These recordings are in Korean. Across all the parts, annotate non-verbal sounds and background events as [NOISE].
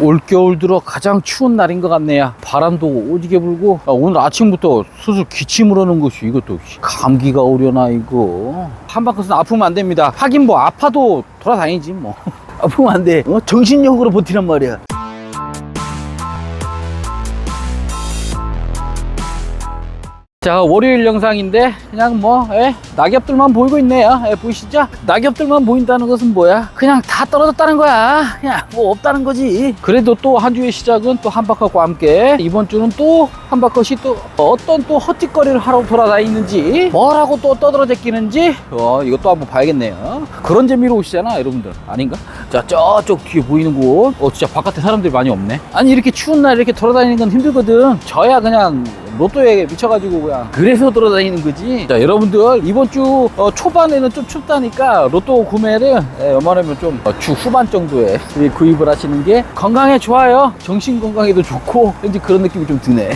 올겨울 들어 가장 추운 날인 것 같네요. 바람도 오지게 불고 아, 오늘 아침부터 수술 기침을 하는 것이 이것도 감기가 오려나 이거 한바퀴는 아프면 안 됩니다. 하긴 뭐 아파도 돌아다니지 뭐 [LAUGHS] 아프면 안 돼. 어? 정신력으로 버티란 말이야. 자 월요일 영상인데 그냥 뭐 예, 낙엽들만 보이고 있네요. 예, 보이시죠? 낙엽들만 보인다는 것은 뭐야? 그냥 다 떨어졌다는 거야. 그냥 뭐 없다는 거지. 그래도 또 한 주의 시작은 또 한바퀴과 함께 이번 주는 또 한바퀴이 또 어떤 또 헛짓거리를 하러 돌아다니는지 뭐라고 또 떠들어 제끼는지 어 이것도 한번 봐야겠네요. 그런 재미로 오시잖아 여러분들. 아닌가 자 저쪽 뒤에 보이는 곳 어 진짜 바깥에 사람들이 많이 없네. 아니 이렇게 추운 날 이렇게 돌아다니는 건 힘들거든. 저야 그냥 로또에 미쳐가지고 그냥 그래서 돌아다니는 거지. 자 여러분들 이번 주 어, 초반에는 좀 춥다니까 로또 구매를 예, 웬만하면 좀주 후반 정도에 구입을 하시는 게 건강에 좋아요. 정신 건강에도 좋고 왠지 그런 느낌이 좀 드네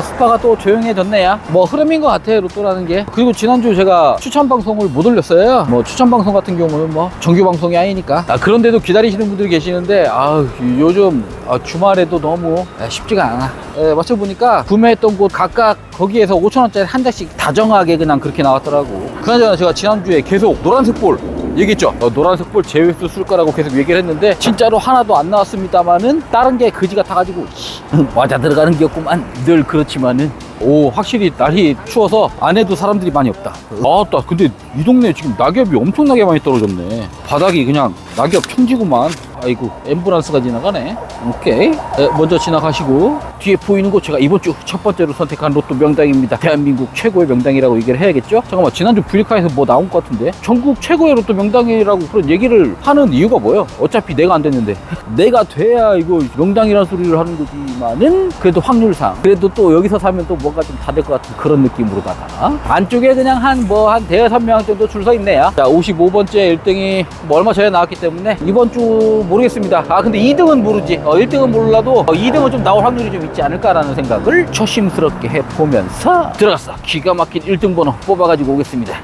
자 스파가 또 조용해졌네요. 뭐 흐름인 것 같아요 로또라는 게. 그리고 지난주 제가 추천 방송을 못 올렸어요. 뭐 추천 방송 같은 경우는 뭐 정규 방송이 아니니까. 아, 그런데도 기다리시는 분들이 계시는데 아 요즘 아, 주말에도 너무 아, 쉽지가 않아. 예, 맞춰보니까 구매했던 곳 각각 거기에서 5천원짜리 한 장씩 다정하게 그냥 그렇게 나왔더라고. 그나저나 제가 지난주에 계속 노란색 볼 얘기했죠. 어, 노란색 볼 제외수 쓸 거라고 계속 얘기를 했는데 진짜로 하나도 안 나왔습니다만은 다른 게 거지가 타가지고 씨, 맞아 들어가는 게 없구만 늘 그렇지만은 오 확실히 날이 추워서 안에도 사람들이 많이 없다. 아따 근데 이 동네 지금 낙엽이 엄청나게 많이 떨어졌네. 바닥이 그냥 낙엽 천지구만. 아이고 앰뷸런스가 지나가네. 오케이 에, 먼저 지나가시고 뒤에 보이는 곳 제가 이번 주 첫 번째로 선택한 로또 명당입니다. 대한민국 최고의 명당이라고 얘기를 해야겠죠? 잠깐만 지난주 브리카에서 뭐 나온 것 같은데 전국 최고의 로또 명당이라고 그런 얘기를 하는 이유가 뭐예요? 어차피 내가 안 됐는데 [LAUGHS] 내가 돼야 이거 명당이라는 소리를 하는 거지만은 그래도 확률상 그래도 또 여기서 사면 또 뭔가 좀 다 될 것 같은 그런 느낌으로다가 안쪽에 그냥 한 뭐 한 대여섯 명 정도 줄 서 있네요. 자 55번째 1등이 뭐 얼마 전에 나왔기 때문에 이번 주 모르겠습니다. 아 근데 2등은 모르지. 어, 1등은 몰라도 어, 2등은 좀 나올 확률이 좀 있지 않을까라는 생각을 조심스럽게 해보면서 들어갔어. 기가 막힌 1등 번호 뽑아가지고 오겠습니다.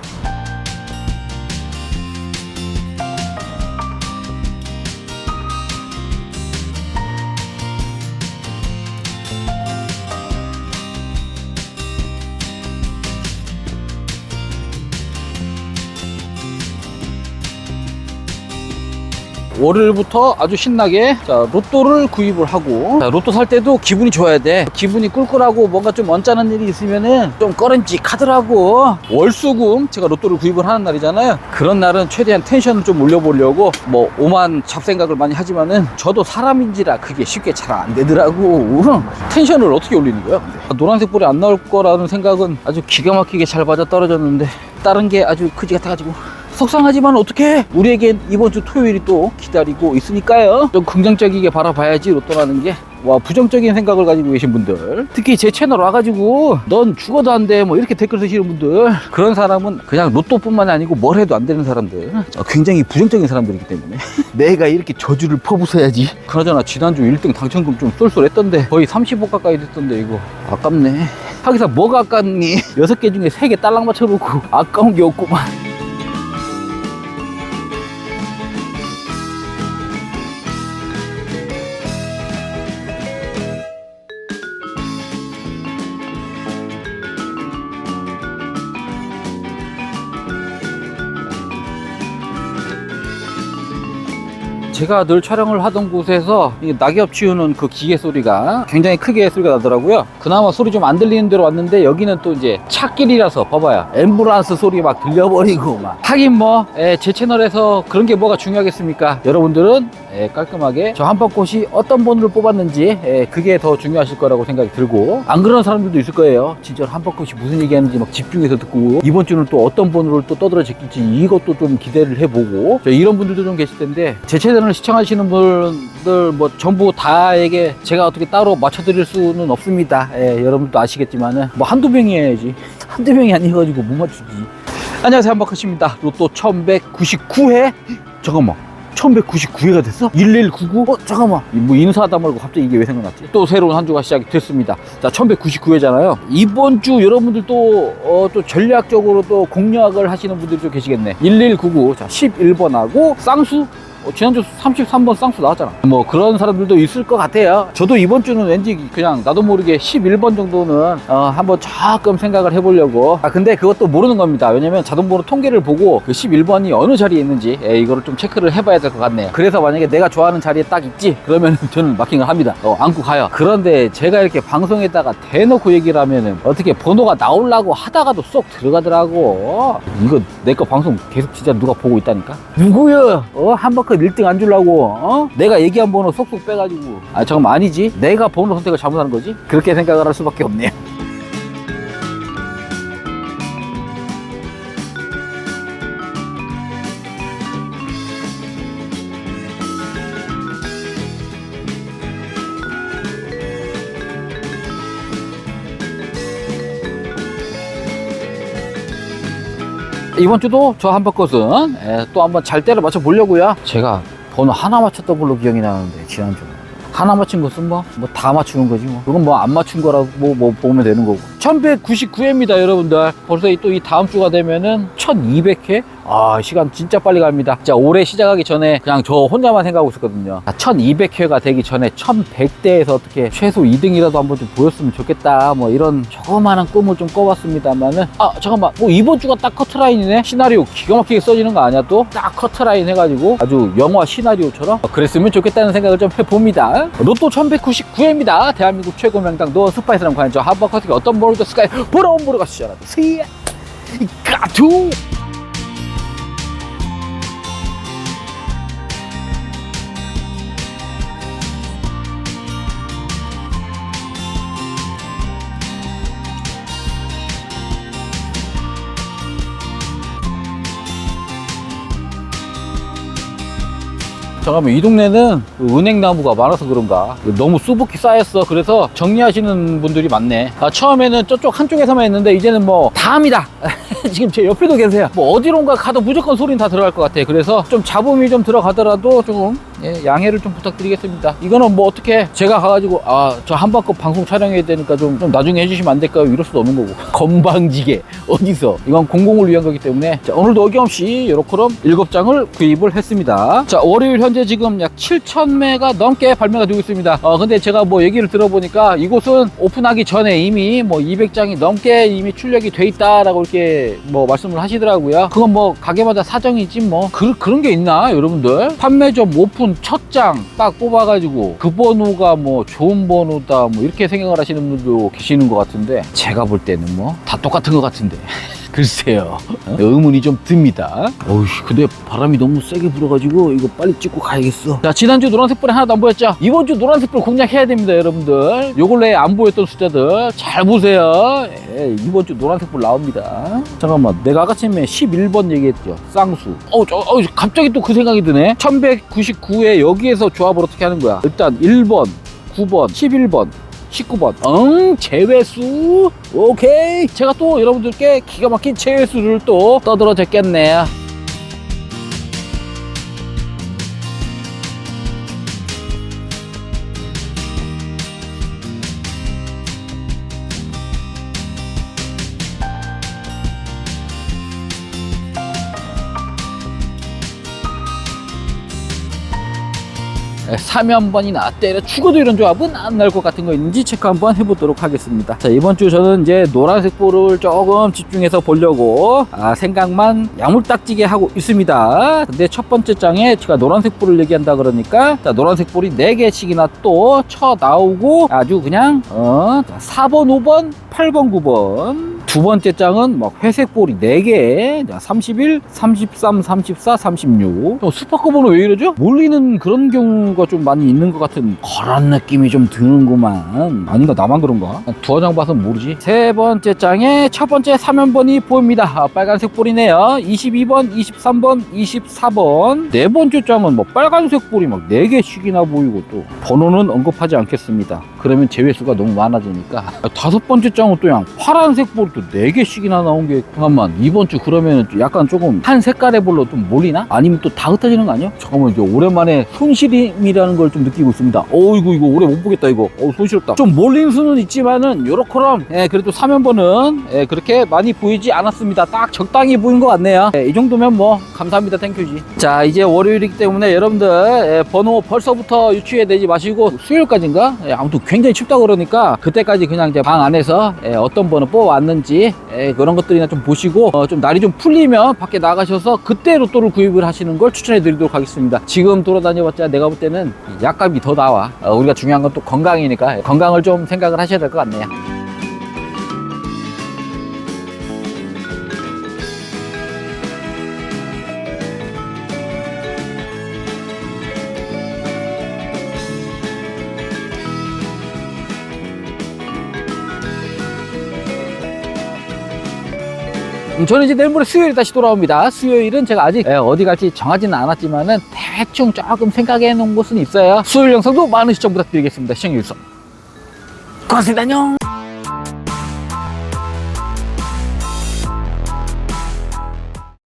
월요일부터 아주 신나게 자 로또를 구입을 하고 자, 로또 살 때도 기분이 좋아야 돼. 기분이 꿀꿀하고 뭔가 좀 언짢은 일이 있으면은 좀 꺼름직하더라고. 월수금 제가 로또를 구입을 하는 날이잖아요. 그런 날은 최대한 텐션을 좀 올려보려고 뭐 오만 잡생각을 많이 하지만은 저도 사람인지라 그게 쉽게 잘 안 되더라고. [LAUGHS] 텐션을 어떻게 올리는 거야 근데? 노란색 볼이 안 나올 거라는 생각은 아주 기가 막히게 잘 맞아 떨어졌는데 다른 게 아주 크지 같아가지고 속상하지만 어떻게 우리에겐 이번 주 토요일이 또 기다리고 있으니까요. 좀 긍정적이게 바라봐야지 로또라는 게. 와 부정적인 생각을 가지고 계신 분들. 특히 제 채널 와가지고 넌 죽어도 안 돼 뭐 이렇게 댓글 쓰시는 분들. 그런 사람은 그냥 로또뿐만 아니고 뭘 해도 안 되는 사람들. 어, 굉장히 부정적인 사람들이기 때문에. [LAUGHS] 내가 이렇게 저주를 퍼부숴야지. 그나저나 지난주 1등 당첨금 좀 쏠쏠했던데. 거의 30억 가까이 됐던데 이거. 아깝네. 하기사 뭐가 아깝니? 6개 중에 3개 딸랑 맞춰놓고 아까운 게 없구만 제가 늘 촬영을 하던 곳에서 이 낙엽 치우는 그 기계 소리가 굉장히 크게 소리가 나더라고요. 그나마 소리 좀 안 들리는 데로 왔는데 여기는 또 이제 차길이라서 봐봐요. 앰뷸런스 소리 막 들려버리고 막. 하긴 뭐, 예, 제 채널에서 그런 게 뭐가 중요하겠습니까? 여러분들은 예, 깔끔하게 저 한박꽃이 어떤 번호를 뽑았는지 예, 그게 더 중요하실 거라고 생각이 들고. 안 그런 사람들도 있을 거예요. 진짜 한박꽃이 무슨 얘기하는지 막 집중해서 듣고 이번 주는 또 어떤 번호를 또 떠들어 제낄지 이것도 좀 기대를 해보고. 저 이런 분들도 좀 계실 텐데 제 채널을 시청하시는 분들 뭐 전부 다에게 제가 어떻게 따로 맞춰드릴 수는 없습니다. 예, 여러분도 아시겠지만은 뭐 한두 명이 해야지. [LAUGHS] 한두 명이 아니어가지고 못 맞추지. 안녕하세요. 한박하십니다. 로또 1199회. 잠깐만 1199회가 됐어? 1199? 어 잠깐만 뭐 인사하다 말고 갑자기 이게 왜 생각났지? 또 새로운 한 주가 시작이 됐습니다 자 1199회잖아요 이번 주 여러분들 또, 어, 또 전략적으로 또 공략을 하시는 분들이 좀 계시겠네 1199자 11번하고 쌍수 어, 지난주 33번 쌍수 나왔잖아. 뭐 그런 사람들도 있을 것 같아요. 저도 이번 주는 왠지 그냥 나도 모르게 11번 정도는 어, 한번 조금 생각을 해보려고. 아 근데 그것도 모르는 겁니다. 왜냐면 자동번호 통계를 보고 그 11번이 어느 자리에 있는지 에, 이거를 좀 체크를 해봐야 될 것 같네요. 그래서 만약에 내가 좋아하는 자리에 딱 있지 그러면 [LAUGHS] 저는 마킹을 합니다. 어, 안고 가요. 그런데 제가 이렇게 방송에다가 대놓고 얘기를 하면은 어떻게 번호가 나오려고 하다가도 쏙 들어가더라고. 이거 내 거 방송 계속 진짜 누가 보고 있다니까? 누구야? 어? 한 바퀴 1등 안 주려고, 어? 내가 얘기한 번호 쏙쏙 빼가지고. 아, 잠깐만, 아니지? 내가 번호 선택을 잘못하는 거지? 그렇게 생각을 할 수밖에 없네요. 이번 주도 저 한바컷은 예, 또 한번 잘 때려 맞춰 보려고요. 제가 번호 하나 맞췄던 걸로 기억이 나는데 지난주 하나 맞춘 것은 뭐 뭐 다 맞추는 거지 뭐. 그건 뭐 안 맞춘 거라고 뭐, 뭐 보면 되는 거고. 1199회입니다 여러분들. 벌써 또 이 다음 주가 되면은 1200회 아 시간 진짜 빨리 갑니다. 자 올해 시작하기 전에 그냥 저 혼자만 생각하고 있었거든요. 1200회가 되기 전에 1100대에서 어떻게 최소 2등이라도 한번 좀 보였으면 좋겠다. 뭐 이런 조그마한 꿈을 좀 꿔봤습니다만은. 아 잠깐만. 뭐 이번 주가 딱 커트라인이네? 시나리오 기가 막히게 써지는 거 아니야 또? 딱 커트라인 해가지고 아주 영화 시나리오처럼? 그랬으면 좋겠다는 생각을 좀 해봅니다. 로또 1199회입니다. 대한민국 최고 명당 노 스파이스랑 과연 저 한번 커트가 어떤 볼을 줬을까요? 보러 온 보러 가시죠 스야 가투 잠깐만 이 동네는 은행나무가 많아서 그런가. 너무 수북히 쌓였어. 그래서 정리하시는 분들이 많네. 아, 처음에는 저쪽 한쪽에서만 했는데 이제는 뭐 다 합니다. [LAUGHS] 지금 제 옆에도 계세요. 뭐 어디론가 가도 무조건 소리는 다 들어갈 것 같아 그래서 좀 잡음이 좀 들어가더라도 조금 예, 양해를 좀 부탁드리겠습니다. 이거는 뭐 어떻게 제가 가가지고 아 저 한바퀴 방송 촬영해야 되니까 좀, 좀 나중에 해주시면 안 될까요? 이럴 수도 없는 거고. [LAUGHS] 건방지게 어디서. 이건 공공을 위한 거기 때문에. 자 오늘도 어김없이 이렇게럼 일곱 장을 구입을 했습니다. 자 월요일 현재 지금 약 7,000매가 넘게 발매가 되고 있습니다. 어 근데 제가 뭐 얘기를 들어보니까 이곳은 오픈하기 전에 이미 뭐 200장이 넘게 이미 출력이 돼 있다라고 이렇게 뭐 말씀을 하시더라고요. 그건 뭐 가게마다 사정이지 뭐. 그, 그런 게 있나 여러분들? 판매점 오픈 첫 장 딱 뽑아가지고 그 번호가 뭐 좋은 번호다 뭐 이렇게 생각을 하시는 분도 계시는 것 같은데 제가 볼 때는 뭐 다 똑같은 것 같은데 [LAUGHS] 글쎄요. 어? 의문이 좀 듭니다. 어휴 근데 바람이 너무 세게 불어가지고 이거 빨리 찍고 가야겠어. 자 지난주 노란색 불에 하나도 안 보였죠? 이번 주 노란색 불 공략해야 됩니다 여러분들. 요 근래에 안 보였던 숫자들 잘 보세요. 예, 이번 주 노란색 불 나옵니다. 잠깐만 내가 아까 처음에 11번 얘기했죠? 쌍수. 어, 저, 어 갑자기 또 그 생각이 드네. 1199에 여기에서 조합을 어떻게 하는 거야? 일단 1번 9번 11번 19번. 응 제외수. 오케이. 제가 또 여러분들께 기가 막힌 제외수를 또 떠들어 jes겠네 사면번이나 때려 죽어도 이런 조합은 안 나올 것 같은 거 있는지 체크 한번 해보도록 하겠습니다. 자 이번 주 저는 이제 노란색 볼을 조금 집중해서 보려고 아, 생각만 야물딱지게 하고 있습니다. 근데 첫 번째 장에 제가 노란색 볼을 얘기한다 그러니까 자 노란색 볼이 4개씩이나 또 쳐 나오고 아주 그냥 어, 자, 4번 5번 8번 9번 두 번째 짱은 막 회색 볼이 4개, 31, 33, 34, 36. 슈퍼커버는 왜 이러죠? 몰리는 그런 경우가 좀 많이 있는 것 같은 그런 느낌이 좀 드는구만. 아닌가, 나만 그런가? 두어 장 봐서 모르지. 세 번째 짱에 첫 번째 사면번이 보입니다. 아, 빨간색 볼이네요. 22번, 23번, 24번. 네 번째 짱은 뭐 빨간색 볼이 막 4개씩이나 보이고 또 번호는 언급하지 않겠습니다. 그러면 제외수가 너무 많아지니까. 다섯 번째 짱은 또 그냥 파란색 볼도 4개씩이나 나온 게 잠깐만. 이번 주 그러면 약간 조금 한 색깔의 볼로 좀 몰리나? 아니면 또 다 흩어지는 거 아니야? 잠깐만 이제 오랜만에 손실임이라는 걸 좀 느끼고 있습니다. 어이구 이거 오래 못 보겠다 이거. 어 손실없다. 좀 몰린 수는 있지만은 요렇게럼 예, 그래도 3연번은 예, 그렇게 많이 보이지 않았습니다. 딱 적당히 보인 것 같네요. 예, 이 정도면 뭐 감사합니다 땡큐지. 자 이제 월요일이기 때문에 여러분들 예, 번호 벌써부터 유추해 내지 마시고 수요일까지인가? 예, 아무튼 굉장히 춥다 그러니까 그때까지 그냥 이제 방 안에서 예, 어떤 번호 뽑아왔는지 예, 그런 것들이나 좀 보시고 어, 좀 날이 좀 풀리면 밖에 나가셔서 그때 로또를 구입을 하시는 걸 추천해 드리도록 하겠습니다. 지금 돌아다녀봤자 내가 볼 때는 약값이 더 나와. 어, 우리가 중요한 건 또 건강이니까 예, 건강을 좀 생각을 하셔야 될 것 같네요. 저는 이제 내일 모레 수요일 다시 돌아옵니다. 수요일은 제가 아직 예, 어디 갈지 정하지는 않았지만은 대충 조금 생각해 놓은 곳은 있어요. 수요일 영상도 많은 시청 부탁드리겠습니다. 시청해주셔서 고맙습니다. 안녕.